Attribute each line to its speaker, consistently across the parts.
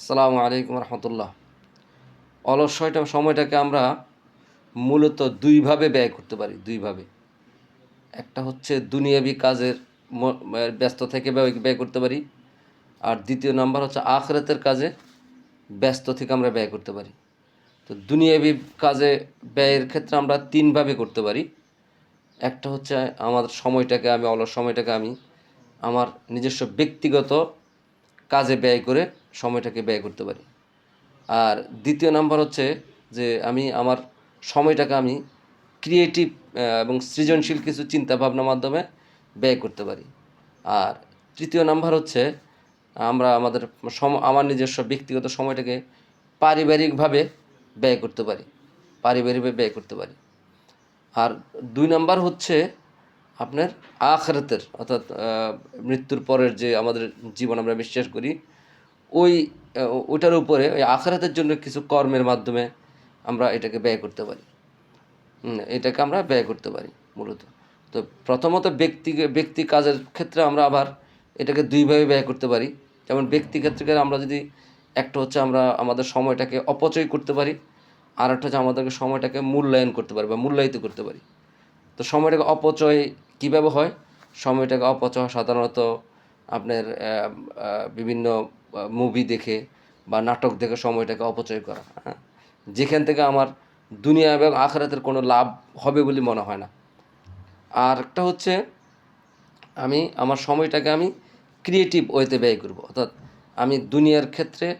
Speaker 1: আসসালামু আলাইকুম রহমতুল্লাহ। অলস সময়টা সময়টাকে আমরা মূলত দুইভাবে ব্যয় করতে পারি, দুইভাবে। একটা হচ্ছে দুনিয়াবি কাজের ব্যস্ত থেকে ব্যয় করতে পারি, আর দ্বিতীয় নাম্বার হচ্ছে আখরাতের কাজে ব্যস্ত থেকে আমরা ব্যয় করতে পারি। তো দুনিয়াবি কাজে ব্যয়ের ক্ষেত্রে আমরা তিনভাবে করতে পারি। একটা হচ্ছে আমার সময়টাকে আমি অলস সময়টাকে আমি আমার নিজস্ব ব্যক্তিগত কাজে ব্যয় করে সময়টাকে ব্যয় করতে পারি। আর দ্বিতীয় নাম্বার হচ্ছে যে আমি আমার সময়টাকে আমি ক্রিয়েটিভ এবং সৃজনশীল কিছু চিন্তা ভাবনার মাধ্যমে ব্যয় করতে পারি। আর তৃতীয় নাম্বার হচ্ছে আমরা আমাদের সম, আমার নিজস্ব ব্যক্তিগত সময়টাকে পারিবারিকভাবে ব্যয় করতে পারি, পারিবারিকভাবে ব্যয় করতে পারি। আর দুই নাম্বার হচ্ছে আপনার আখরাতের অর্থাৎ মৃত্যুর পরের যে আমাদের জীবন আমরা বিশ্বাস করি ওই আহ, ওইটার উপরে ওই আখরাতের জন্য কিছু কর্মের মাধ্যমে আমরা এটাকে ব্যয় করতে পারি। এটাকে আমরা ব্যয় করতে পারি মূলত। তো প্রথমত ব্যক্তি ব্যক্তি কাজের ক্ষেত্রে আমরা আবার এটাকে দুইভাবে ব্যয় করতে পারি। যেমন ব্যক্তি ক্ষেত্রে আমরা যদি একটা হচ্ছে আমরা আমাদের সময়টাকে অপচয় করতে পারি আর একটা হচ্ছে আমাদেরকে সময়টাকে মূল্যায়ন করতে পারি বা মূল্যায়িত করতে পারি। তো সময়টাকে অপচয় কীভাবে হয়? সময়টাকে অপচয় সাধারণত আপনার বিভিন্ন মুভি দেখে বা নাটক দেখে সময়টাকে অপচয় করা হ্যাঁ? যেখান থেকে আমার দুনিয়া এবং আখরাতের কোনো লাভ হবে বলে মনে হয় না। আর একটা হচ্ছে, আমি আমার সময়টাকে আমি ক্রিয়েটিভ ওয়েতে ব্যয় করব। অর্থাৎ আমি দুনিয়ার ক্ষেত্রে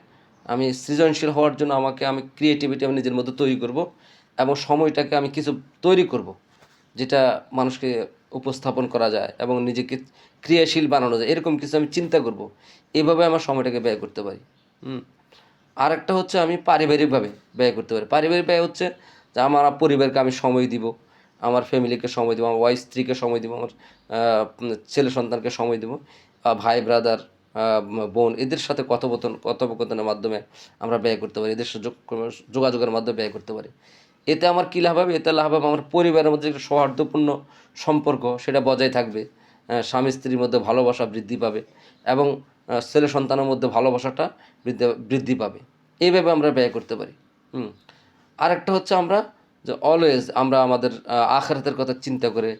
Speaker 1: আমি সৃজনশীল হওয়ার জন্য আমাকে আমি ক্রিয়েটিভিটি আমি নিজের মধ্যে তৈরি করব এবং সময়টাকে আমি কিছু তৈরি করব, যেটা মানুষকে উপস্থাপন করা যায় এবং নিজেকে ক্রিয়াশীল বানানো যায়। এরকম কিছু আমি চিন্তা করব। এভাবে আমার সময়টাকে ব্যয় করতে পারি। হুম। আর একটা হচ্ছে আমি পারিবারিকভাবে ব্যয় করতে পারি। পারিবারিক ব্যয় হচ্ছে যে আমার পরিবারকে আমি সময় দিব, আমার ফ্যামিলিকে সময় দেবো, আমার ওয়াইফ স্ত্রীকে সময় দেবো, আমার ছেলে সন্তানকে সময় দেবো ভাই ব্রাদার বোন, এদের সাথে কথোপকথন, কথোপকথনের মাধ্যমে আমরা ব্যয় করতে পারি। এদের সাথে যোগাযোগের মাধ্যমে ব্যয় করতে পারি। এতে আমার কী লাভ হবে? এতে লাভ হবে আমার পরিবারের মধ্যে একটা সৌহার্দ্যপূর্ণ সম্পর্ক, সেটা বজায় থাকবে। স্বামী স্ত্রীর মধ্যে ভালোবাসা বৃদ্ধি পাবে এবং ছেলে সন্তানের মধ্যে ভালোবাসাটা বৃদ্ধি বৃদ্ধি পাবে। এইভাবে আমরা ব্যয় করতে পারি। হুম। আরেকটা হচ্ছে আমরা যে অলওয়েজ আমরা আমাদের আখেরাতের কথা চিন্তা করে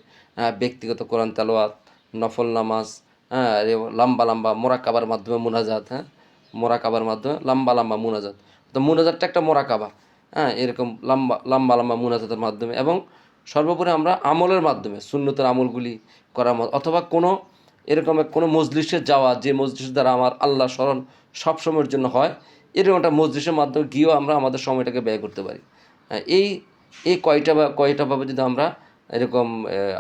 Speaker 1: ব্যক্তিগত কোরআন তালোয়াত নফল নামাজ হ্যাঁ লম্বা লম্বা মোরাকাবার মাধ্যমে মুনাজাত হ্যাঁ মোরাকাবার মাধ্যমে লম্বা লম্বা মুনাজাত। তো মুনাজাতটা একটা মোরাকাবা। হ্যাঁ এরকম লম্বা লম্বা লম্বা মুনাজাতের মাধ্যমে এবং সর্বোপরি আমরা আমলের মাধ্যমে সুন্নতের আমলগুলি করার মত অথবা কোনো এরকম এক কোনো মজলিসে যাওয়া যে মজলিসের দ্বারা আমার আল্লাহ স্মরণ সবসময়ের জন্য হয় এরকম একটা মজলিসের মাধ্যমে গিয়েও আমরা আমাদের সময়টাকে ব্যয় করতে পারি। হ্যাঁ, এই এই কয়টা বা কয়টাভাবে যদি আমরা এরকম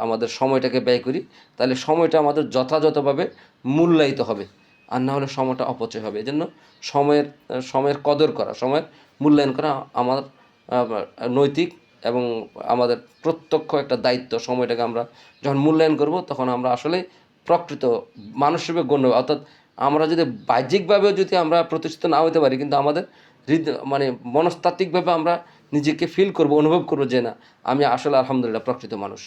Speaker 1: আমাদের সময়টাকে ব্যয় করি তাহলে সময়টা আমাদের যথাযথভাবে মূল্যায়িত হবে। আর না হলে সময়টা অপচয় হবে। এজন্য সময়ের সময়ের কদর করা, সময়ের মূল্যায়ন করা আমার নৈতিক এবং আমাদের প্রত্যক্ষ একটা দায়িত্ব। সময়টাকে আমরা যখন মূল্যায়ন করব তখন আমরা আসলে প্রকৃত মানুষ হিসেবে গণ্য। অর্থাৎ আমরা যদি বাহ্যিকভাবেও যদি আমরা প্রতিষ্ঠিত না হতে পারি কিন্তু আমাদের হৃদ মানে মনস্তাত্ত্বিকভাবে আমরা নিজেকে ফিল করব, অনুভব করব যে না, আমি আসলে আলহামদুলিল্লাহ প্রকৃত মানুষ।